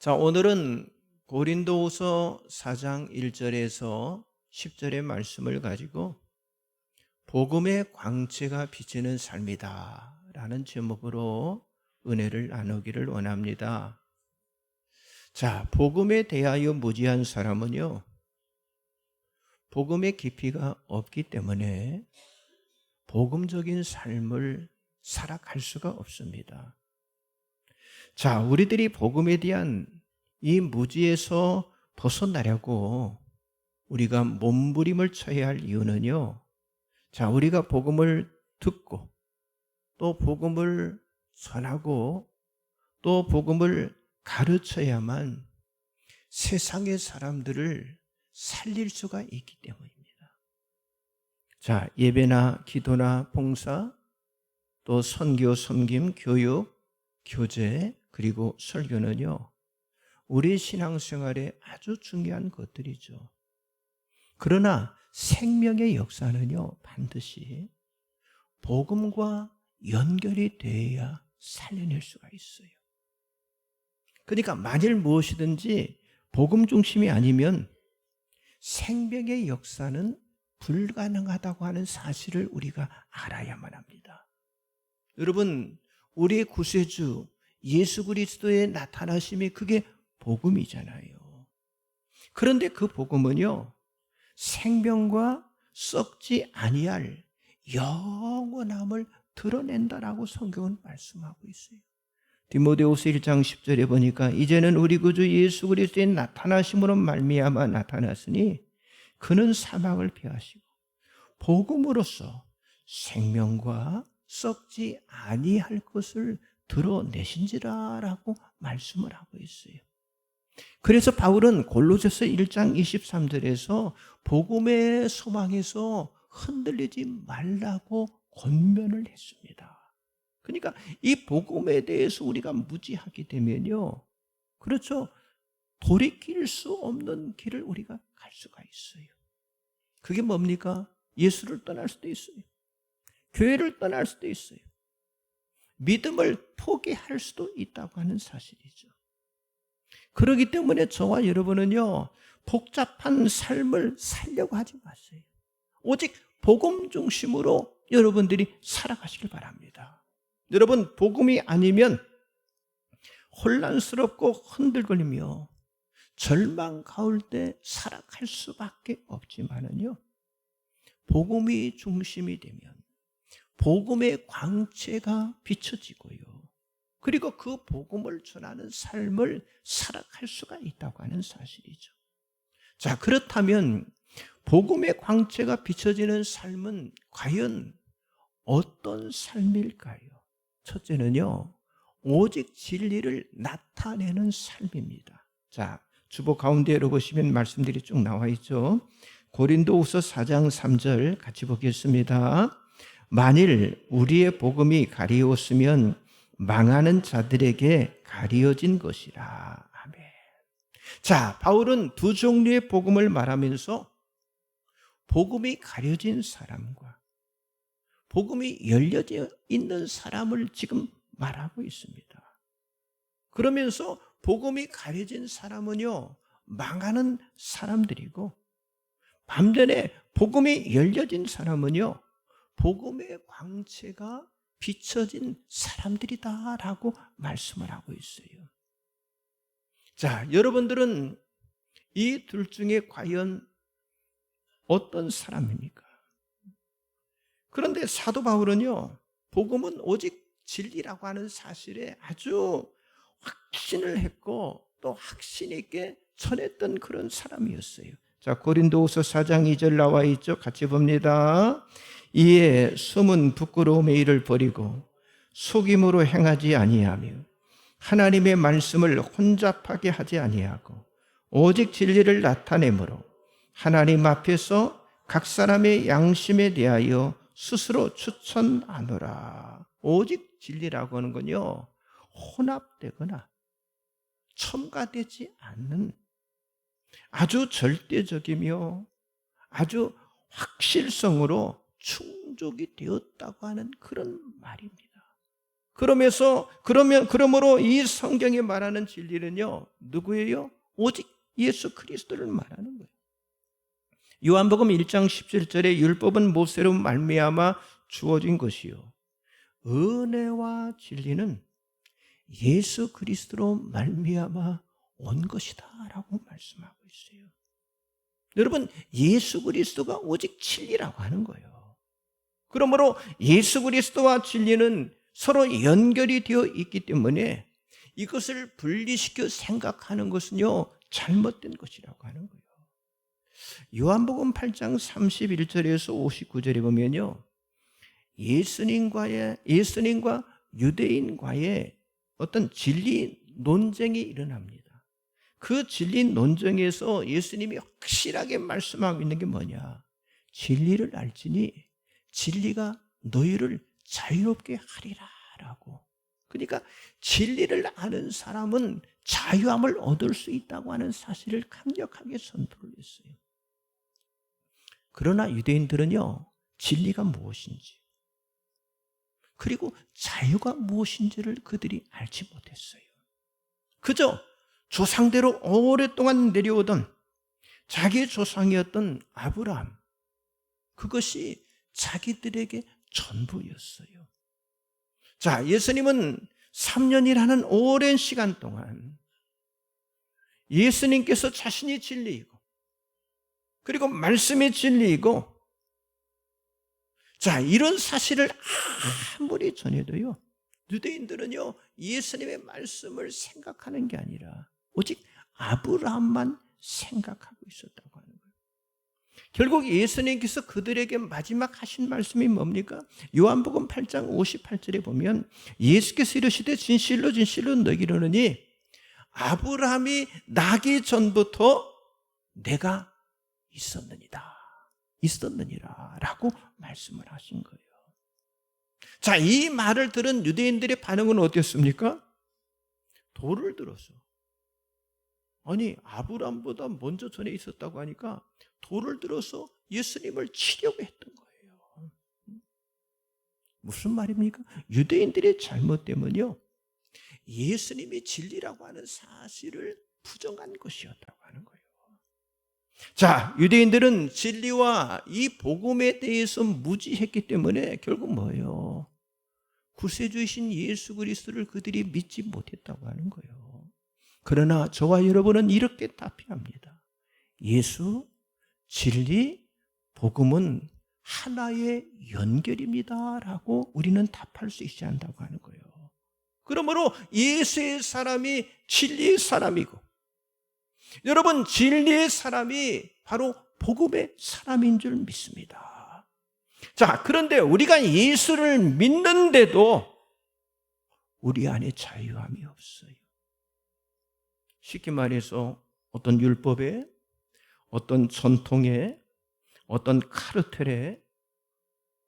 자, 오늘은 고린도후서 4장 1절에서 10절의 말씀을 가지고 복음의 광채가 비치는 삶이다 라는 제목으로 은혜를 나누기를 원합니다. 자, 복음에 대하여 무지한 사람은요, 복음의 깊이가 없기 때문에 복음적인 삶을 살아갈 수가 없습니다. 자, 우리들이 복음에 대한 이 무지에서 벗어나려고 우리가 몸부림을 쳐야 할 이유는요. 자, 우리가 복음을 듣고 또 복음을 전하고 또 복음을 가르쳐야만 세상의 사람들을 살릴 수가 있기 때문입니다. 자, 예배나 기도나 봉사, 또 선교, 섬김, 교육, 교제, 그리고 설교는요, 우리 신앙생활에 아주 중요한 것들이죠. 그러나 생명의 역사는요, 반드시 복음과 연결이 돼야 살려낼 수가 있어요. 그러니까 만일 무엇이든지 복음 중심이 아니면 생명의 역사는 불가능하다고 하는 사실을 우리가 알아야만 합니다. 여러분, 우리의 구세주 예수 그리스도의 나타나심이 그게 복음이잖아요. 그런데 그 복음은요. 생명과 썩지 아니할 영원함을 드러낸다라고 성경은 말씀하고 있어요. 디모데후서 1장 10절에 보니까 이제는 우리 구주 예수 그리스도의 나타나심으로 말미암아 나타났으니 그는 사망을 피하시고 복음으로써 생명과 썩지 아니할 것을 드러내신지라라고 말씀을 하고 있어요. 그래서 바울은 골로새서 1장 23절에서 복음의 소망에서 흔들리지 말라고 권면을 했습니다. 그러니까 이 복음에 대해서 우리가 무지하게 되면요. 그렇죠. 돌이킬 수 없는 길을 우리가 갈 수가 있어요. 그게 뭡니까? 예수를 떠날 수도 있어요. 교회를 떠날 수도 있어요. 믿음을 포기할 수도 있다고 하는 사실이죠. 그렇기 때문에 저와 여러분은요, 복잡한 삶을 살려고 하지 마세요. 오직 복음 중심으로 여러분들이 살아가시길 바랍니다. 여러분, 복음이 아니면 혼란스럽고 흔들거리며 절망 가운데 살아갈 수밖에 없지만은요, 복음이 중심이 되면 복음의 광채가 비춰지고요. 그리고 그 복음을 전하는 삶을 살아갈 수가 있다고 하는 사실이죠. 자, 그렇다면 복음의 광채가 비춰지는 삶은 과연 어떤 삶일까요? 첫째는요, 오직 진리를 나타내는 삶입니다. 자, 주보 가운데로 보시면 말씀들이 쭉 나와 있죠. 고린도후서 4장 3절 같이 보겠습니다. 만일 우리의 복음이 가리웠으면 망하는 자들에게 가리어진 것이라. 자, 바울은 두 종류의 복음을 말하면서 복음이 가려진 사람과 복음이 열려져 있는 사람을 지금 말하고 있습니다. 그러면서 복음이 가려진 사람은요, 망하는 사람들이고, 반면에 복음이 열려진 사람은요, 복음의 광채가 비춰진 사람들이다라고 말씀을 하고 있어요. 자, 여러분들은 이 둘 중에 과연 어떤 사람입니까? 그런데 사도 바울은요, 복음은 오직 진리라고 하는 사실에 아주 확신을 했고 또 확신 있게 전했던 그런 사람이었어요. 자, 고린도후서 4장 2절 나와 있죠. 같이 봅니다. 이에 숨은 부끄러움의 일을 버리고 속임으로 행하지 아니하며 하나님의 말씀을 혼잡하게 하지 아니하고 오직 진리를 나타내므로 하나님 앞에서 각 사람의 양심에 대하여 스스로 추천하노라. 오직 진리라고 하는 건요, 혼합되거나 첨가되지 않는 아주 절대적이며 아주 확실성으로 충족이 되었다고 하는 그런 말입니다. 그러면서 그러면 그러므로 이 성경이 말하는 진리는요. 누구예요? 오직 예수 그리스도를 말하는 거예요. 요한복음 1장 17절에 율법은 모세로 말미암아 주어진 것이요. 은혜와 진리는 예수 그리스도로 말미암아 온 것이다라고 말씀하고 있어요. 여러분 예수 그리스도가 오직 진리라고 하는 거예요. 그러므로 예수 그리스도와 진리는 서로 연결이 되어 있기 때문에 이것을 분리시켜 생각하는 것은요 잘못된 것이라고 하는 거예요. 요한복음 8장 31절에서 59절에 보면요. 예수님과의 예수님과 유대인과의 어떤 진리 논쟁이 일어납니다. 그 진리 논쟁에서 예수님이 확실하게 말씀하고 있는 게 뭐냐? 진리를 알지니 진리가 너희를 자유롭게 하리라라고. 그러니까 진리를 아는 사람은 자유함을 얻을 수 있다고 하는 사실을 강력하게 선포를 했어요. 그러나 유대인들은요, 진리가 무엇인지, 그리고 자유가 무엇인지를 그들이 알지 못했어요. 그저 조상대로 오랫동안 내려오던 자기 조상이었던 아브라함, 그것이 자기들에게 전부였어요. 자, 예수님은 3년이라는 오랜 시간 동안 예수님께서 자신이 진리이고, 그리고 말씀이 진리이고, 자, 이런 사실을 아무리 전해도요, 유대인들은요, 예수님의 말씀을 생각하는 게 아니라, 오직 아브라함만 생각하고 있었다고 하는 거예요. 결국 예수님께서 그들에게 마지막 하신 말씀이 뭡니까? 요한복음 8장 58절에 보면 예수께서 이르시되 진실로 진실로 이르노니 아브라함이 나기 전부터 내가 있었느니라. 있었느니라. 라고 말씀을 하신 거예요. 자, 이 말을 들은 유대인들의 반응은 어땠습니까? 돌을 들어서. 아니, 아브라함보다 먼저 전에 있었다고 하니까 돌을 들어서 예수님을 치려고 했던 거예요. 무슨 말입니까? 유대인들의 잘못 때문요. 예수님이 진리라고 하는 사실을 부정한 것이었다고 하는 거예요. 자, 유대인들은 진리와 이 복음에 대해서 무지했기 때문에 결국 뭐예요? 구세주이신 예수 그리스도를 그들이 믿지 못했다고 하는 거예요. 그러나 저와 여러분은 이렇게 답해합니다. 예수, 진리, 복음은 하나의 연결입니다 라고 우리는 답할 수 있지 않다고 하는 거예요. 그러므로 예수의 사람이 진리의 사람이고 여러분 진리의 사람이 바로 복음의 사람인 줄 믿습니다. 자, 그런데 우리가 예수를 믿는데도 우리 안에 자유함이 없어요. 쉽게 말해서 어떤 율법에 어떤 전통에 어떤 카르텔에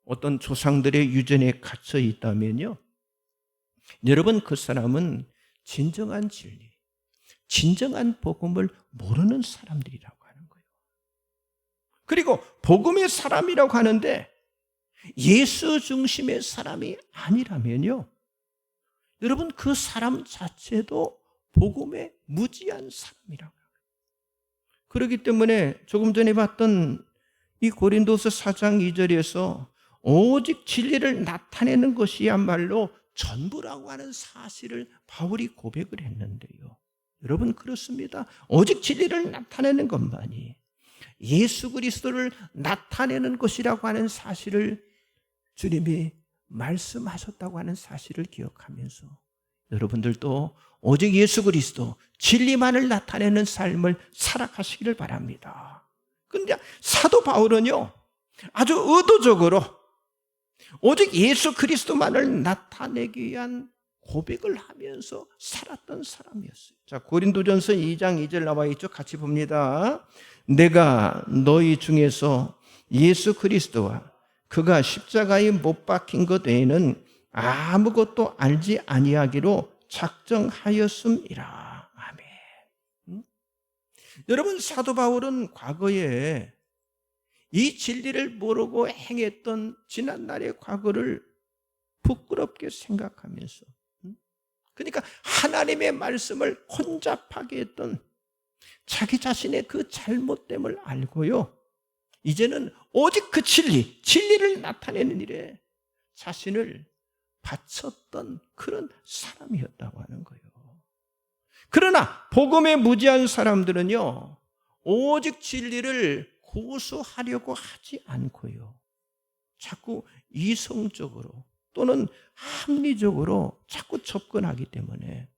어떤 조상들의 유전에 갇혀 있다면요. 여러분 그 사람은 진정한 진리, 진정한 복음을 모르는 사람들이라고 하는 거예요. 그리고 복음의 사람이라고 하는데 예수 중심의 사람이 아니라면요. 여러분 그 사람 자체도 복음에 무지한 해요. 그렇기 때문에 조금 전에 봤던 이 고린도서 4장 2절에서 오직 진리를 나타내는 것이야말로 전부라고 하는 사실을 바울이 고백을 했는데요. 여러분 그렇습니다. 오직 진리를 나타내는 것만이 예수 그리스도를 나타내는 것이라고 하는 사실을 주님이 말씀하셨다고 하는 사실을 기억하면서 여러분들도 오직 예수 그리스도 진리만을 나타내는 삶을 살아가시기를 바랍니다. 근데 사도 바울은요, 아주 의도적으로 오직 예수 그리스도만을 나타내기 위한 고백을 하면서 살았던 사람이었어요. 자, 고린도전서 2장 2절 나와 있죠. 같이 봅니다. 내가 너희 중에서 예수 그리스도와 그가 십자가에 못 박힌 것 외에는 아무것도 알지 아니하기로 작정하였음이라. 아멘. 응? 여러분 사도 바울은 과거에 이 진리를 모르고 행했던 지난날의 과거를 부끄럽게 생각하면서 음? 그러니까 하나님의 말씀을 혼잡하게 했던 자기 자신의 그 잘못됨을 알고요. 이제는 오직 그 진리, 진리를 나타내는 일에 자신을 바쳤던 그런 사람이었다고 하는 거예요. 그러나 복음에 무지한 사람들은요. 오직 진리를 고수하려고 하지 않고요. 자꾸 이성적으로 또는 합리적으로 자꾸 접근하기 때문에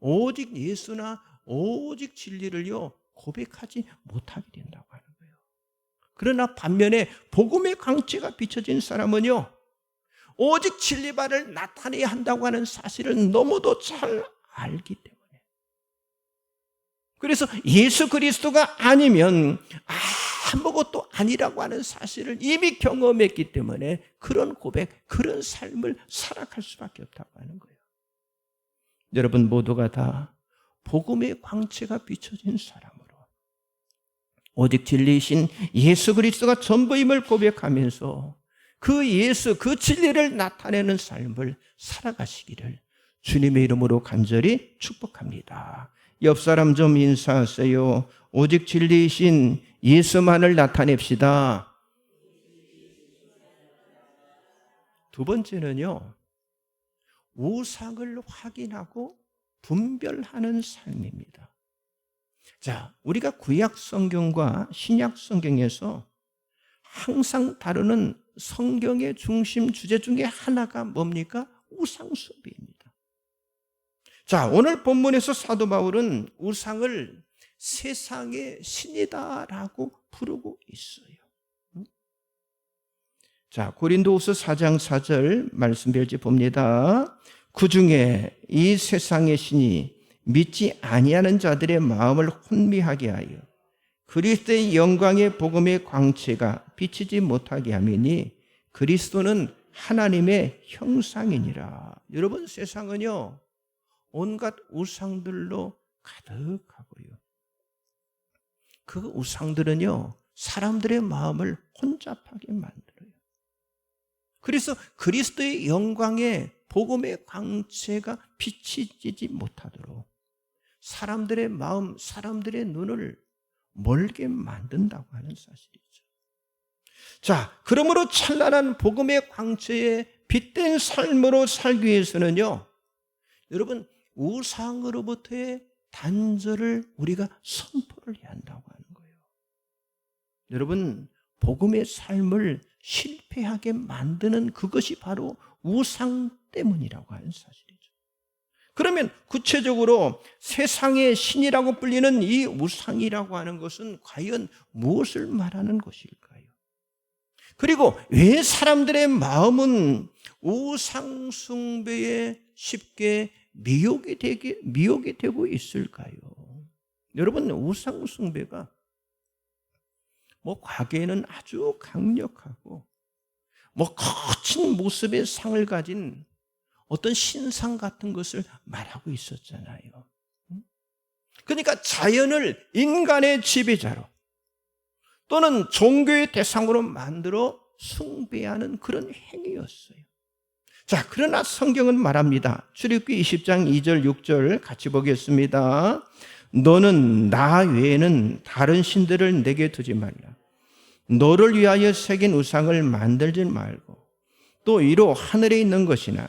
오직 예수나 오직 진리를요 고백하지 못하게 된다고 하는 거예요. 그러나 반면에 복음의 광채가 비춰진 사람은요 오직 진리발을 나타내야 한다고 하는 사실을 너무도 잘 알기 때문에 그래서 예수 그리스도가 아니면 아무것도 아니라고 하는 사실을 이미 경험했기 때문에 그런 고백, 그런 삶을 살아갈 수밖에 없다고 하는 거예요. 여러분 모두가 다 복음의 광채가 비춰진 사람으로 오직 진리이신 예수 그리스도가 전부임을 고백하면서 그 예수, 그 진리를 나타내는 삶을 살아가시기를 주님의 이름으로 간절히 축복합니다. 옆 사람 좀 인사하세요. 오직 진리이신 예수만을 나타냅시다. 두 번째는요, 우상을 확인하고 분별하는 삶입니다. 자, 우리가 구약 성경과 신약 성경에서 항상 다루는 성경의 중심 주제 중에 하나가 뭡니까? 우상숭배입니다. 자, 오늘 본문에서 사도 바울은 우상을 세상의 신이다라고 부르고 있어요. 자, 고린도후서 4장 4절 말씀 별지 봅니다. 그 중에 이 세상의 신이 믿지 아니하는 자들의 마음을 혼미하게 하여 그리스도의 영광의 복음의 광채가 비치지 못하게 하매니 그리스도는 하나님의 형상이니라. 여러분 세상은요. 온갖 우상들로 가득하고요. 그 우상들은요, 사람들의 마음을 혼잡하게 만들어요. 그래서 그리스도의 영광에 복음의 광채가 비치지 못하도록 사람들의 마음, 사람들의 눈을 멀게 만든다고 하는 사실이죠. 자, 그러므로 찬란한 복음의 광채에 빛된 삶으로 살기 위해서는요, 여러분, 우상으로부터의 단절을 우리가 선포를 해야 한다고 하는 거예요. 여러분, 복음의 삶을 실패하게 만드는 그것이 바로 우상 때문이라고 하는 사실이죠. 그러면 구체적으로 세상의 신이라고 불리는 이 우상이라고 하는 것은 과연 무엇을 말하는 것일까요? 그리고 왜 사람들의 마음은 우상숭배에 쉽게 미혹이 되게 미혹이 되고 있을까요? 여러분 우상 숭배가 뭐 과거에는 아주 강력하고 뭐 거친 모습의 상을 가진 어떤 신상 같은 것을 말하고 있었잖아요. 그러니까 자연을 인간의 지배자로 또는 종교의 대상으로 만들어 숭배하는 그런 행위였어요. 자, 그러나 성경은 말합니다. 출입기 20장 2절 6절 같이 보겠습니다. 너는 나 외에는 다른 신들을 내게 두지 말라. 너를 위하여 새긴 우상을 만들지 말고 또 위로 하늘에 있는 것이나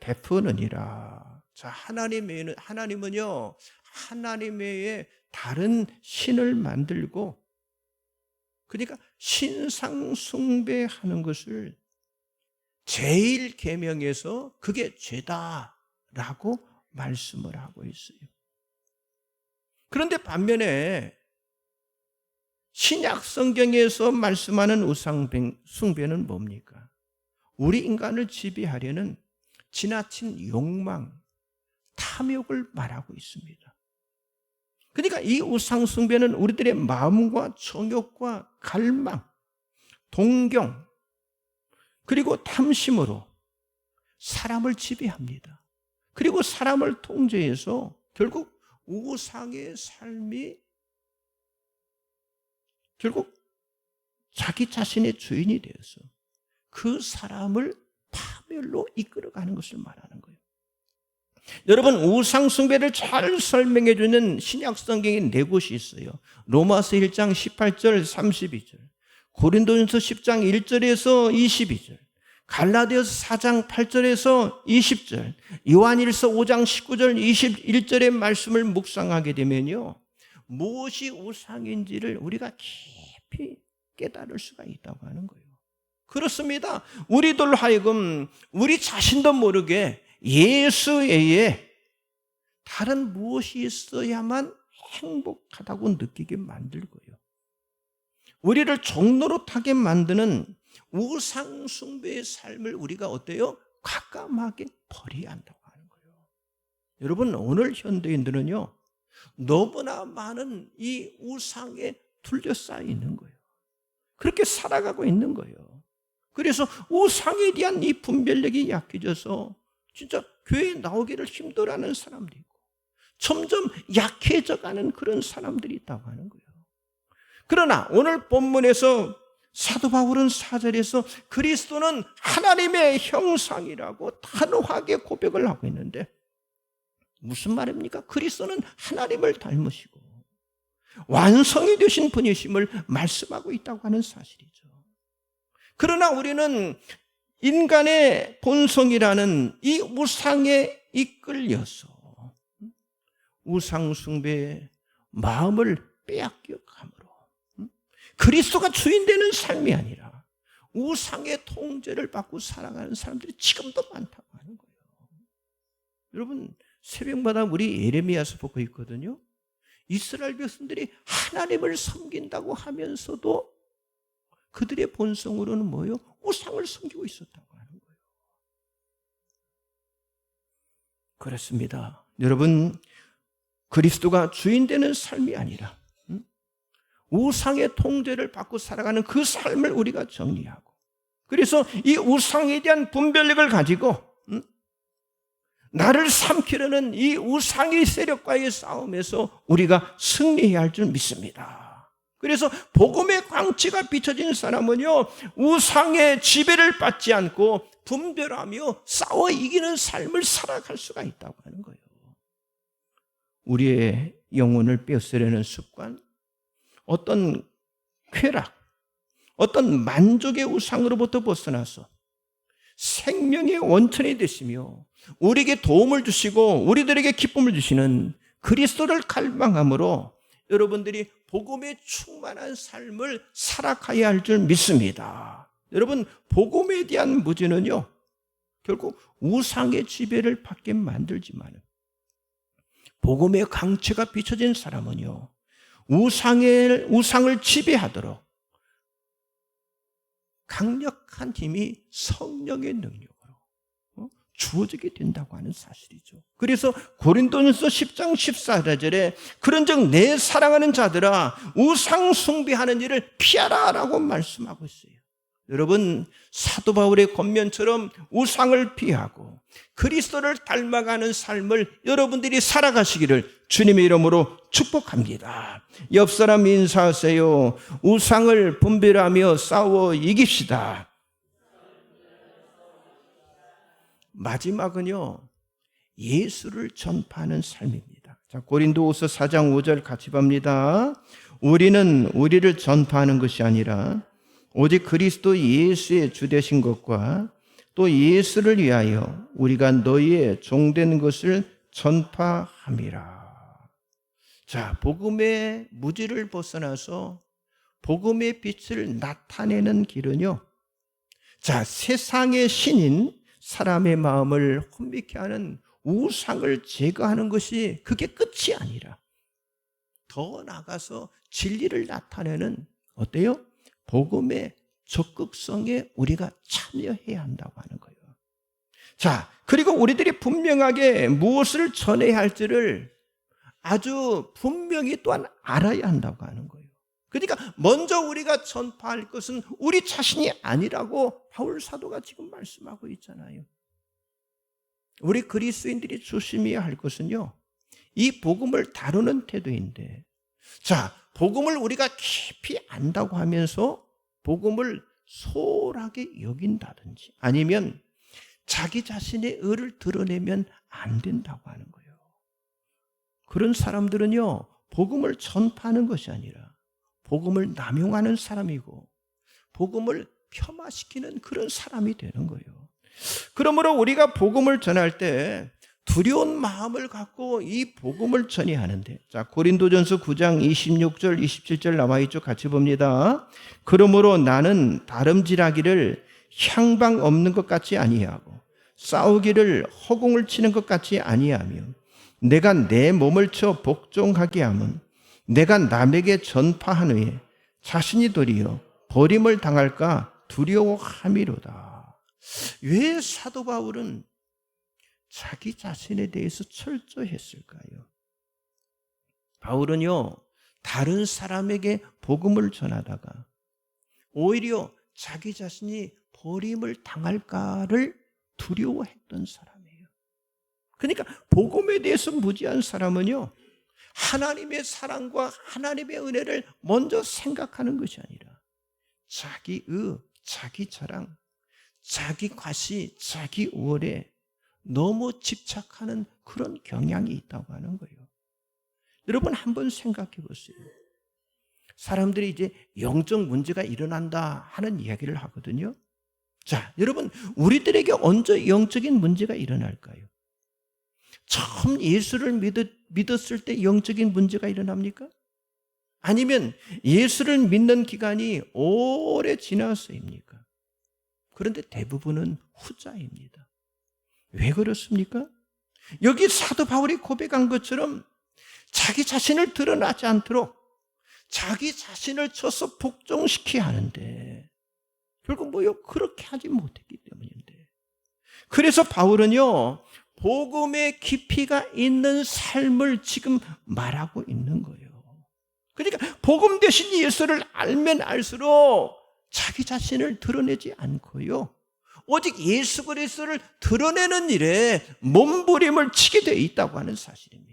베푸느니라. 자, 하나님의 하나님은요. 하나님의 다른 신을 만들고 그러니까 신상 숭배하는 것을 제일 계명에서 그게 죄다라고 말씀을 하고 있어요. 그런데 반면에 신약 성경에서 말씀하는 우상 숭배는 뭡니까? 우리 인간을 지배하려는 지나친 욕망, 탐욕을 말하고 있습니다. 그러니까 이 우상숭배는 우리들의 마음과 정욕과 갈망, 동경, 그리고 탐심으로 사람을 지배합니다. 그리고 사람을 통제해서 결국 우상의 삶이 결국 자기 자신의 주인이 되어서 그 사람을 파멸로 이끌어가는 것을 말하는 거예요. 여러분 우상 숭배를 잘 설명해 주는 신약 성경에 네 곳이 있어요. 로마서 1장 18절 32절, 고린도전서 10장 1절에서 22절, 갈라디아서 4장 8절에서 20절, 요한일서 5장 19절 21절의 말씀을 묵상하게 되면요. 무엇이 우상인지를 우리가 깊이 깨달을 수가 있다고 하는 거예요. 그렇습니다. 우리들 하여금 우리 자신도 모르게 예수 외에 다른 무엇이 있어야만 행복하다고 느끼게 만들고요. 우리를 종로로타게 만드는 우상 숭배의 삶을 우리가 어때요? 과감하게 버려야 한다고 하는 거예요. 여러분, 오늘 현대인들은요, 너무나 많은 이 우상에 둘러싸여 있는 거예요. 그렇게 살아가고 있는 거예요. 그래서 우상에 대한 이 분별력이 약해져서 진짜 교회에 나오기를 힘들어하는 사람도 있고 점점 약해져 가는 그런 사람들이 있다고 하는 거예요. 그러나 오늘 본문에서 사도 바울은 사절에서 그리스도는 하나님의 형상이라고 단호하게 고백을 하고 있는데 무슨 말입니까? 그리스도는 하나님을 닮으시고 완성이 되신 분이심을 말씀하고 있다고 하는 사실이죠. 그러나 우리는 인간의 본성이라는 이 우상에 이끌려서 우상숭배의 마음을 빼앗겨 감으로 그리스도가 주인 되는 삶이 아니라 우상의 통제를 받고 살아가는 사람들이 지금도 많다고 하는 거예요. 여러분 새벽마다 우리 예레미야서 보고 있거든요. 이스라엘 백성들이 하나님을 섬긴다고 하면서도 그들의 본성으로는 뭐요? 우상을 섬기고 있었다고 하는 거예요. 그렇습니다. 여러분, 그리스도가 주인 되는 삶이 아니라 우상의 통제를 받고 살아가는 그 삶을 우리가 정리하고 그래서 이 우상에 대한 분별력을 가지고 나를 삼키려는 이 우상의 세력과의 싸움에서 우리가 승리해야 할 줄 믿습니다. 그래서 복음의 광채가 비춰진 사람은요, 우상의 지배를 받지 않고 분별하며 싸워 이기는 삶을 살아갈 수가 있다고 하는 거예요. 우리의 영혼을 빼앗으려는 습관, 어떤 쾌락, 어떤 만족의 우상으로부터 벗어나서 생명의 원천이 되시며 우리에게 도움을 주시고 우리들에게 기쁨을 주시는 그리스도를 갈망함으로 여러분들이 복음에 충만한 삶을 살아가야 할 줄 믿습니다. 여러분 복음에 대한 무지는요 결국 우상의 지배를 받게 만들지만 복음의 강체가 비춰진 사람은요 우상을 우상을 지배하도록 강력한 힘이 성령의 어? 주어지게 된다고 하는 사실이죠. 그래서 고린도전서 10장 14절에 그런즉 내 사랑하는 자들아 우상 숭배하는 일을 피하라라고 말씀하고 있어요. 여러분 사도 바울의 권면처럼 우상을 피하고 그리스도를 닮아가는 삶을 여러분들이 살아가시기를 주님의 이름으로 축복합니다. 옆 사람 인사하세요. 우상을 분별하며 싸워 이깁시다. 마지막은요. 예수를 전파하는 삶입니다. 자, 고린도후서 4장 5절 같이 봅니다. 우리는 우리를 전파하는 것이 아니라 오직 그리스도 예수의 주 되신 것과 또 예수를 위하여 우리가 너희의 종된 것을 전파함이라. 자, 복음의 무지를 벗어나서 복음의 빛을 나타내는 길은요. 자, 세상의 신인 사람의 마음을 혼미케 하는 우상을 제거하는 것이 그게 끝이 아니라 더 나가서 진리를 나타내는 어때요? 복음의 적극성에 우리가 참여해야 한다고 하는 거예요. 자, 그리고 우리들이 분명하게 무엇을 전해야 할지를 아주 분명히 또한 알아야 한다고 하는 거예요. 그러니까 먼저 우리가 전파할 것은 우리 자신이 아니라고 바울 사도가 지금 말씀하고 있잖아요. 우리 그리스도인들이 조심해야 할 것은요. 이 복음을 다루는 태도인데 자, 복음을 우리가 깊이 안다고 하면서 복음을 소홀하게 여긴다든지 아니면 자기 자신의 의를 드러내면 안 된다고 하는 거예요. 그런 사람들은요, 복음을 전파하는 것이 아니라 복음을 남용하는 사람이고 복음을 폄하시키는 그런 사람이 되는 거예요. 그러므로 우리가 복음을 전할 때 두려운 마음을 갖고 이 복음을 전해야 하는데 자 고린도전서 9장 26절 27절 나와 있죠 같이 봅니다 그러므로 나는 다름질하기를 향방 없는 것 같이 아니하고 싸우기를 허공을 치는 것 같이 아니하며 내가 내 몸을 쳐 복종하게 함은 내가 남에게 전파한 후에 자신이 도리어 버림을 당할까 두려워함이로다 왜 사도 바울은 자기 자신에 대해서 철저했을까요? 바울은요, 다른 사람에게 복음을 전하다가 오히려 자기 자신이 버림을 당할까를 두려워했던 사람이에요. 그러니까 복음에 대해서 무지한 사람은요, 하나님의 사랑과 하나님의 은혜를 먼저 생각하는 것이 아니라 자기 의, 자기 자랑, 자기 과시, 자기 우월에 너무 집착하는 그런 경향이 있다고 하는 거예요. 여러분 한번 생각해 보세요. 사람들이 이제 영적 문제가 일어난다 하는 이야기를 하거든요. 자, 여러분, 우리들에게 언제 영적인 문제가 일어날까요? 처음 예수를 믿었, 믿었을 때 영적인 문제가 일어납니까? 아니면 예수를 믿는 기간이 오래 지나서입니까? 그런데 대부분은 후자입니다. 왜 그렇습니까? 여기 사도 바울이 고백한 것처럼 자기 자신을 드러나지 않도록 자기 자신을 쳐서 복종시켜야 하는데 결국 뭐요? 그렇게 하지 못했기 때문인데. 그래서 바울은요, 복음의 깊이가 있는 삶을 지금 말하고 있는 거예요. 그러니까 복음 대신 예수를 알면 알수록 자기 자신을 드러내지 않고요. 오직 예수 그리스도를 드러내는 일에 몸부림을 치게 되어 있다고 하는 사실입니다.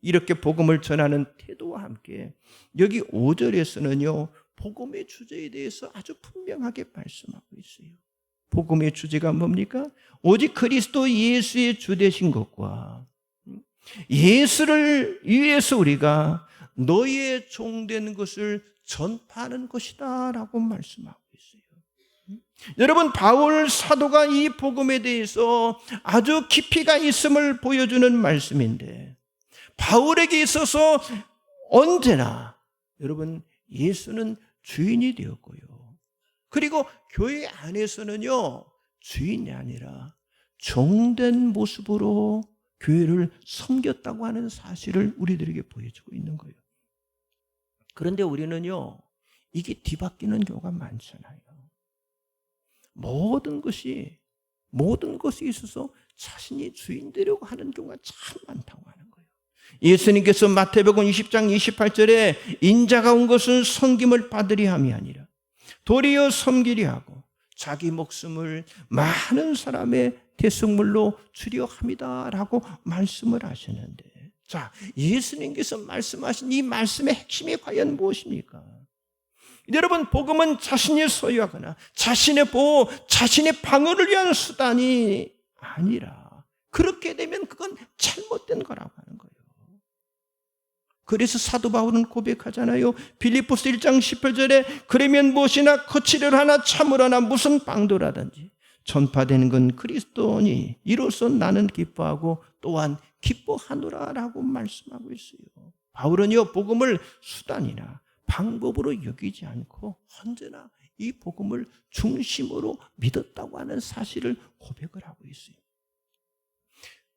이렇게 복음을 전하는 태도와 함께 여기 5절에서는요. 복음의 주제에 대해서 아주 분명하게 말씀하고 있어요. 복음의 주제가 뭡니까? 오직 그리스도 예수의 주 되신 것과 예수를 위해서 우리가 너희의 종된 것을 전파하는 것이다 라고 말씀하고 있어요. 여러분 바울 사도가 이 복음에 대해서 아주 깊이가 있음을 보여주는 말씀인데 바울에게 있어서 언제나 여러분 예수는 주인이 되었고요. 그리고 교회 안에서는요 주인이 아니라 종된 모습으로 교회를 섬겼다고 하는 사실을 우리들에게 보여주고 있는 거예요. 그런데 우리는요, 이게 뒤바뀌는 경우가 많잖아요. 모든 것이, 모든 것이 있어서 자신이 주인 되려고 하는 경우가 참 많다고 하는 거예요. 예수님께서 마태복음 20장 28절에 인자가 온 것은 섬김을 받으리 함이 아니라 도리어 섬기리 하고 자기 목숨을 많은 사람의 대성물로 주려 합니다라고 말씀을 하시는데 자, 예수님께서 말씀하신 이 말씀의 핵심이 과연 무엇입니까? 여러분, 복음은 자신이 소유하거나 자신의 보호, 자신의 방어를 위한 수단이 아니라 그렇게 되면 그건 잘못된 거라고 하는 거예요. 그래서 사도 바울은 고백하잖아요. 빌립보스 1장 18절에 그러면 무엇이나 거치를 하나 참으라나 무슨 빵도라든지 전파되는 건 그리스도니 이로써 나는 기뻐하고 또한 기뻐하노라라고 말씀하고 있어요. 바울은요 복음을 수단이나 방법으로 여기지 않고 언제나 이 복음을 중심으로 믿었다고 하는 사실을 고백을 하고 있어요.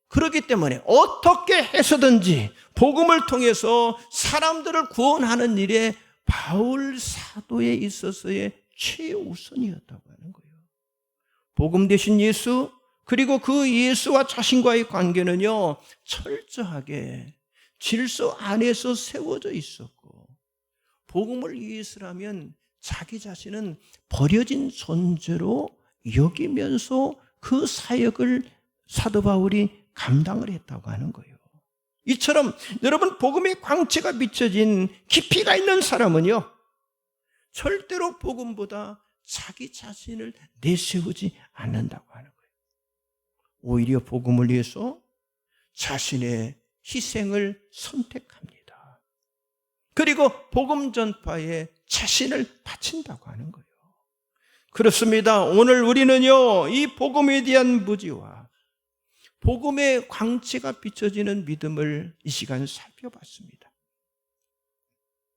그렇기 때문에 어떻게 해서든지 복음을 통해서 사람들을 구원하는 일에 바울 사도에 있어서의 최우선이었다고 하는 거예요. 복음 대신 예수, 그리고 그 예수와 자신과의 관계는요, 철저하게 질서 안에서 세워져 있었고, 복음을 위해서라면 자기 자신은 버려진 존재로 여기면서 그 사역을 사도 바울이 감당을 했다고 하는 거예요. 이처럼 여러분 복음의 광채가 비춰진 깊이가 있는 사람은요. 절대로 복음보다 자기 자신을 내세우지 않는다고 하는 거예요. 오히려 복음을 위해서 자신의 희생을 선택합니다. 그리고 복음 전파에 자신을 바친다고 하는 거예요. 그렇습니다. 오늘 우리는요, 이 복음에 대한 무지와 복음의 광채가 비춰지는 믿음을 이 시간 살펴봤습니다.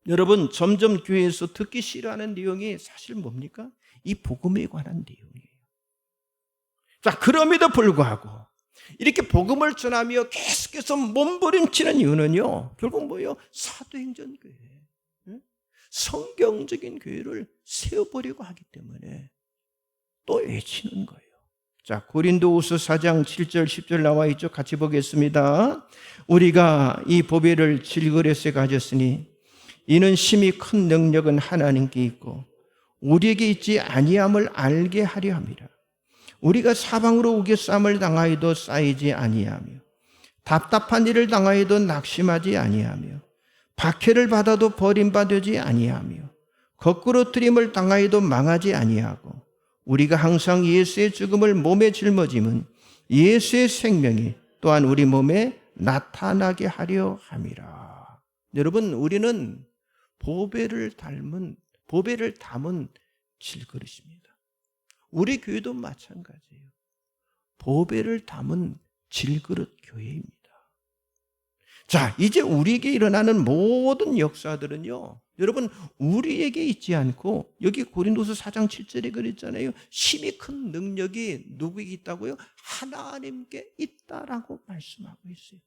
여러분, 점점 교회에서 듣기 싫어하는 내용이 사실 뭡니까? 이 복음에 관한 내용이에요. 자, 그럼에도 불구하고 이렇게 복음을 전하며 계속해서 몸부림치는 이유는요, 결국 뭐예요? 사도행전 교회. 성경적인 교회를 세워보려고 하기 때문에 또 외치는 거예요. 자, 고린도후서 4장 7절 10절 나와 있죠. 같이 보겠습니다. 우리가 이 보배를 질그릇에 가졌으니 이는 심히 큰 능력은 하나님께 있고 우리에게 있지 아니함을 알게 하려 함이라. 우리가 사방으로 우겨쌈을 당하여도 쌓이지 아니하며 답답한 일을 당하여도 낙심하지 아니하며 박해를 받아도 버림받지 아니하며 거꾸로 트림을 당하여도 망하지 아니하고 우리가 항상 예수의 죽음을 몸에 짊어짐은 예수의 생명이 또한 우리 몸에 나타나게 하려 함이라. 여러분, 우리는 보배를 닮은 보배를 담은 질그릇입니다. 우리 교회도 마찬가지예요. 보배를 담은 질그릇 교회입니다. 자, 이제 우리에게 일어나는 모든 역사들은요. 여러분, 우리에게 있지 않고 여기 고린도서 4장 7절에 그랬잖아요. 심히 큰 능력이 누구에게 있다고요? 하나님께 있다라고 말씀하고 있어요.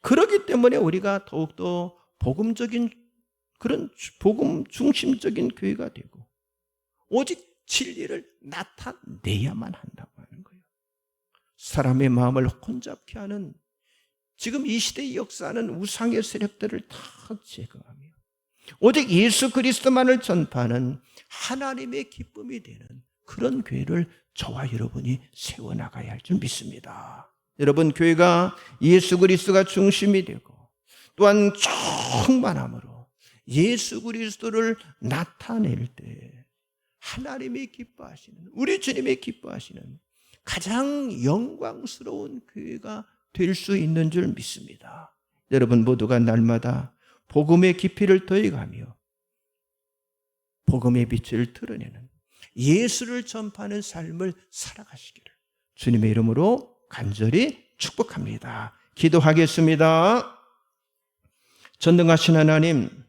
그렇기 때문에 우리가 더욱더 복음적인 그런 복음 중심적인 교회가 되고 오직 진리를 나타내야만 한다고 하는 거예요. 사람의 마음을 혼잡케 하는 지금 이 시대의 역사는 우상의 세력들을 다 제거하며 오직 예수 그리스도만을 전파하는 하나님의 기쁨이 되는 그런 교회를 저와 여러분이 세워나가야 할 줄 믿습니다. 여러분, 교회가 예수 그리스도가 중심이 되고 또한 충만함으로 예수 그리스도를 나타낼 때 하나님이 기뻐하시는, 우리 주님이 기뻐하시는 가장 영광스러운 교회가 될 수 있는 줄 믿습니다. 여러분 모두가 날마다 복음의 깊이를 더해가며 복음의 빛을 드러내는 예수를 전파하는 삶을 살아가시기를 주님의 이름으로 간절히 축복합니다. 기도하겠습니다. 전능하신 하나님,